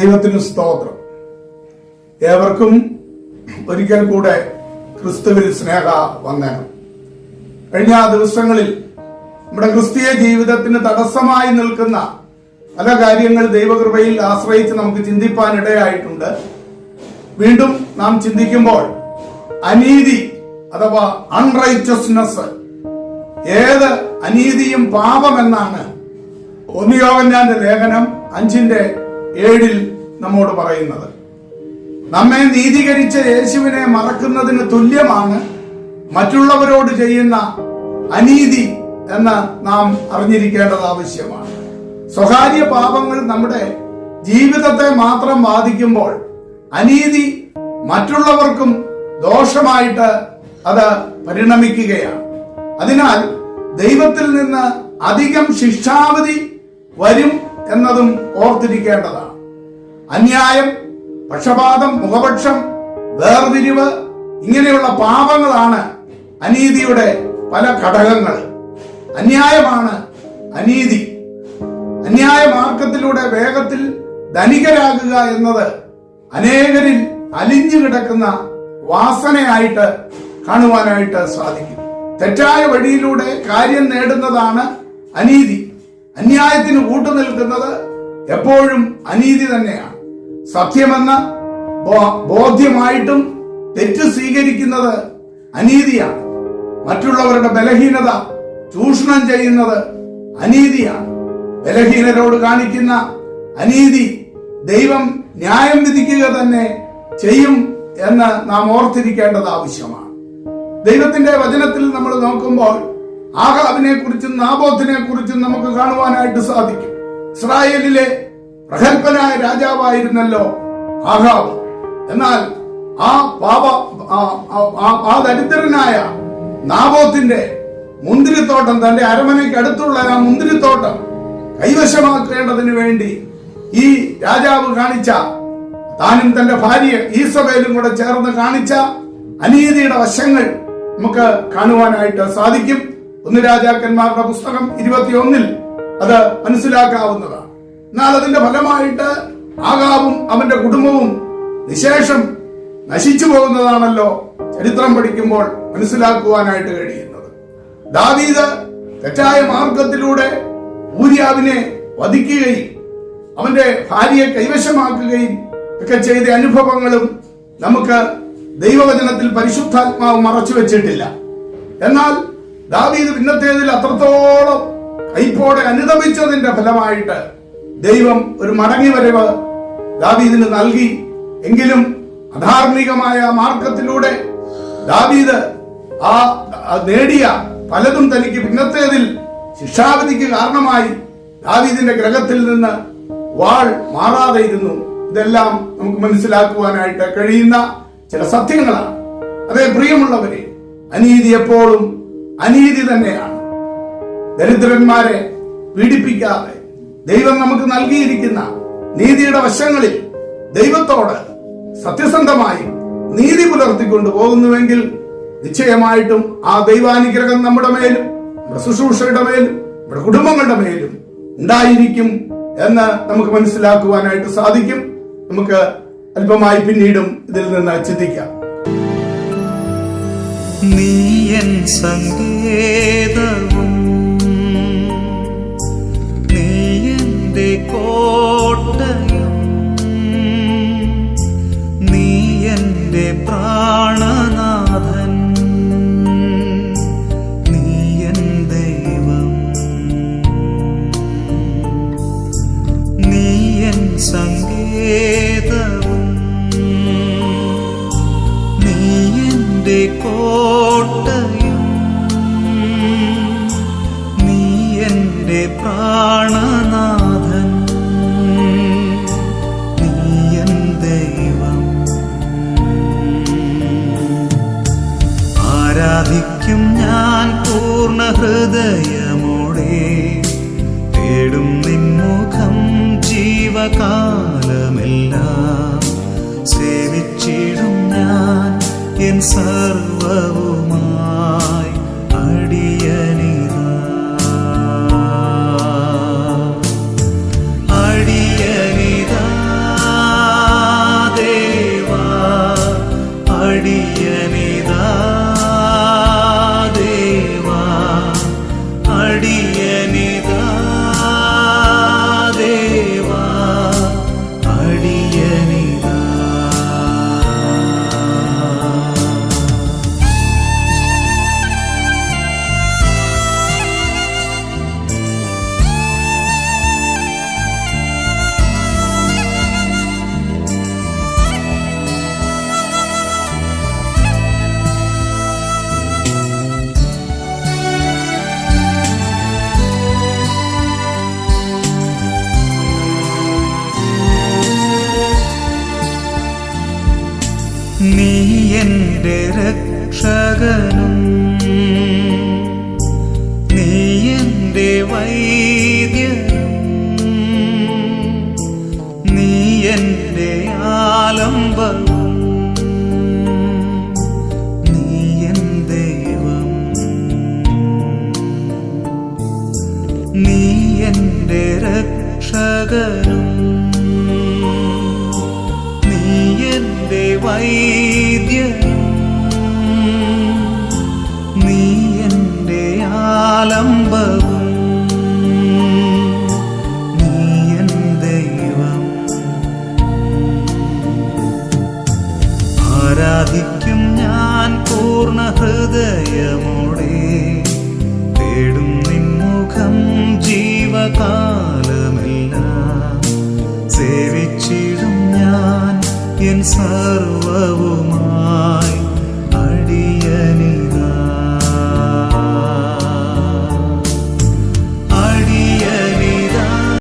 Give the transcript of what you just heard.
ദൈവത്തിന് സ്തോത്രം. ഏവർക്കും ഒരിക്കൽ കൂടെ ക്രിസ്തുവിൽ സ്നേഹ വന്ദനം. കഴിഞ്ഞ ദിവസങ്ങളിൽ നമ്മുടെ ക്രിസ്തീയ ജീവിതത്തിന് തടസ്സമായി നിൽക്കുന്ന പല കാര്യങ്ങൾ ദൈവകൃപയിൽ ആശ്രയിച്ച് നമുക്ക് ചിന്തിപ്പാൻ ഇടയായിട്ടുണ്ട്. വീണ്ടും നാം ചിന്തിക്കുമ്പോൾ അനീതി അഥവാ അൺറൈറ്റസ്നെസ് ഏത് അനീതിയും പാപമെന്നാണ് ഒന്നിയോവന്യാന്റെ ലേഖനം അഞ്ചിന്റെ ഏഴിൽ നമ്മോട് പറയുന്നത്. നമ്മെ നീതീകരിച്ച യേശുവിനെ മറക്കുന്നതിന് തുല്യമാണ് മറ്റുള്ളവരോട് ചെയ്യുന്ന അനീതി എന്ന് നാം അറിഞ്ഞിരിക്കേണ്ടത് ആവശ്യമാണ്. സ്വകാര്യ പാപങ്ങൾ നമ്മുടെ ജീവിതത്തെ മാത്രം ബാധിക്കുമ്പോൾ അനീതി മറ്റുള്ളവർക്കും ദോഷമായിട്ട് അത് പരിണമിക്കുകയാണ്. അതിനാൽ ദൈവത്തിൽ നിന്ന് അധികം ശിക്ഷാവധി വരും എന്നതും ഓർത്തിരിക്കേണ്ടതാണ്. അന്യായം പക്ഷപാതം മുഖപക്ഷം വേർതിരിവ് ഇങ്ങനെയുള്ള പാപങ്ങളാണ് അനീതിയുടെ പല ഘടകങ്ങൾ. അന്യായമാണ് അനീതി. അന്യായ മാർഗത്തിലൂടെ വേഗത്തിൽ ധനികരാകുക എന്നത് അനേകരിൽ അലിഞ്ഞു കിടക്കുന്ന വാസനയായിട്ട് കാണുവാനായിട്ട് സാധിക്കും. തെറ്റായ വഴിയിലൂടെ കാര്യം നേടുന്നതാണ് അനീതി. അന്യായത്തിന് കൂട്ടുനിൽക്കുന്നത് എപ്പോഴും അനീതി തന്നെയാണ്. സത്യമെന്ന് ബോധ്യമായിട്ടും തെറ്റ് സ്വീകരിക്കുന്നത് അനീതിയാണ്. മറ്റുള്ളവരുടെ ബലഹീനത ചൂഷണം ചെയ്യുന്നത് അനീതിയാണ്. ബലഹീനരോട് കാണിക്കുന്ന അനീതി ദൈവം ന്യായം വിധിക്കുക തന്നെ ചെയ്യും എന്ന് നാം ഓർത്തിരിക്കേണ്ടത് ആവശ്യമാണ്. ദൈവത്തിന്റെ വചനത്തിൽ നമ്മൾ നോക്കുമ്പോൾ ആഹാബിനെ കുറിച്ചും നാബോത്തിനെ കുറിച്ചും നമുക്ക് കാണുവാനായിട്ട് സാധിക്കും. ഇസ്രായേലിലെ പ്രഗത്ഭനായ രാജാവായിരുന്നല്ലോ ആഹാവ് എന്നാൽ ആ പാപ ആ- ദരിദ്രനായ നാബോത്തിന്റെ മുന്തിരിത്തോട്ടം തന്റെ അരമനയ്ക്ക് അടുത്തുള്ള ആ മുന്തിരിത്തോട്ടം കൈവശമാക്കേണ്ടതിന് വേണ്ടി ഈ രാജാവ് കാണിച്ച താനും തന്റെ ഭാര്യ ഈസബേലും കൂടെ ചേർന്ന് കാണിച്ച അനീതിയുടെ വശങ്ങൾ നമുക്ക് കാണുവാനായിട്ട് സാധിക്കും. ഒന്ന് രാജാക്കന്മാരുടെ പുസ്തകം ഇരുപത്തിയൊന്നിൽ അത് മനസ്സിലാക്കാവുന്നതാണ്. എന്നാൽ അതിന്റെ ഫലമായിട്ട് ആകാവും അവന്റെ കുടുംബവും നിശേഷം നശിച്ചു പോകുന്നതാണല്ലോ ചരിത്രം പഠിക്കുമ്പോൾ മനസ്സിലാക്കുവാനായിട്ട് കഴിയുന്നത്. ദാവീദ് തെറ്റായ മാർഗത്തിലൂടെ ഊര്യാവിനെ വധിക്കുകയും അവന്റെ ഭാര്യയെ കൈവശമാക്കുകയും ഒക്കെ ചെയ്ത അനുഭവങ്ങളും നമുക്ക് ദൈവവചനത്തിൽ പരിശുദ്ധാത്മാവ് മറച്ചു വെച്ചിട്ടില്ല. എന്നാൽ ദാവീദ് പിന്നത്തേതിൽ അത്രത്തോളം കൈപ്പോടെ അനുദമിച്ചതിന്റെ ഫലമായിട്ട് ദൈവം ഒരു മടങ്ങി വരവ് ദാവീദിന് നൽകി. എങ്കിലും അധാർമികമായ മാർഗത്തിലൂടെ ദാവീദ് ആ നേടിയ പലതും തനിക്ക് പിന്നത്തേതിൽ ശിക്ഷാവിധിക്ക് കാരണമായി ദാവീദിന്റെ ഗ്രഹത്തിൽ നിന്ന് വാൾ മാറാതെ ഇരുന്നു. ഇതെല്ലാം നമുക്ക് മനസ്സിലാക്കുവാനായിട്ട് കഴിയുന്ന ചില സത്യങ്ങളാണ്. അതേ പ്രിയമുള്ളവരെ അനീതി എപ്പോഴും അനീതി തന്നെയാണ്. ദരിദ്രന്മാരെ പീഡിപ്പിക്കാതെ ദൈവം നമുക്ക് നൽകിയിരിക്കുന്ന നീതിയുടെ വശങ്ങളിൽ ദൈവത്തോട് സത്യസന്ധമായി നീതി പുലർത്തിക്കൊണ്ട് പോകുന്നുവെങ്കിൽ നിശ്ചയമായിട്ടും ആ ദൈവാനുഗ്രഹം നമ്മുടെ മേലും നമ്മുടെ ശുശ്രൂഷയുടെ മേലും നമ്മുടെ കുടുംബങ്ങളുടെ മേലും ഉണ്ടായിരിക്കും എന്ന് നമുക്ക് മനസ്സിലാക്കുവാനായിട്ട് സാധിക്കും. നമുക്ക് അല്പമായി പിന്നീടും ഇതിൽ നിന്ന് ചിന്തിക്കാം. നീ നീയൻ സങ്കേതവും എന്റെ കോട്ടയും നീ എന്റെ പ്രാണനാഥൻ. നീ എൻ ദൈവം. ആരാധിക്കും ഞാൻ പൂർണ ഹൃദയമോടെ തേടും നിൻമുഖം ജീവകാലമെല്ലാം. എൻ നീ എന്റെ രക്ഷകനും. നീ എന്റെ വൈദ്യനും. നീ എന്റെ ആലംബവും എന്റെ വൈദ്യ നീ എന്റെ ആലംബവും നീ ആരാധിക്കും ഞാൻ പൂർണ ഹൃദയമോടെ ജീവകാലമെല്ലാം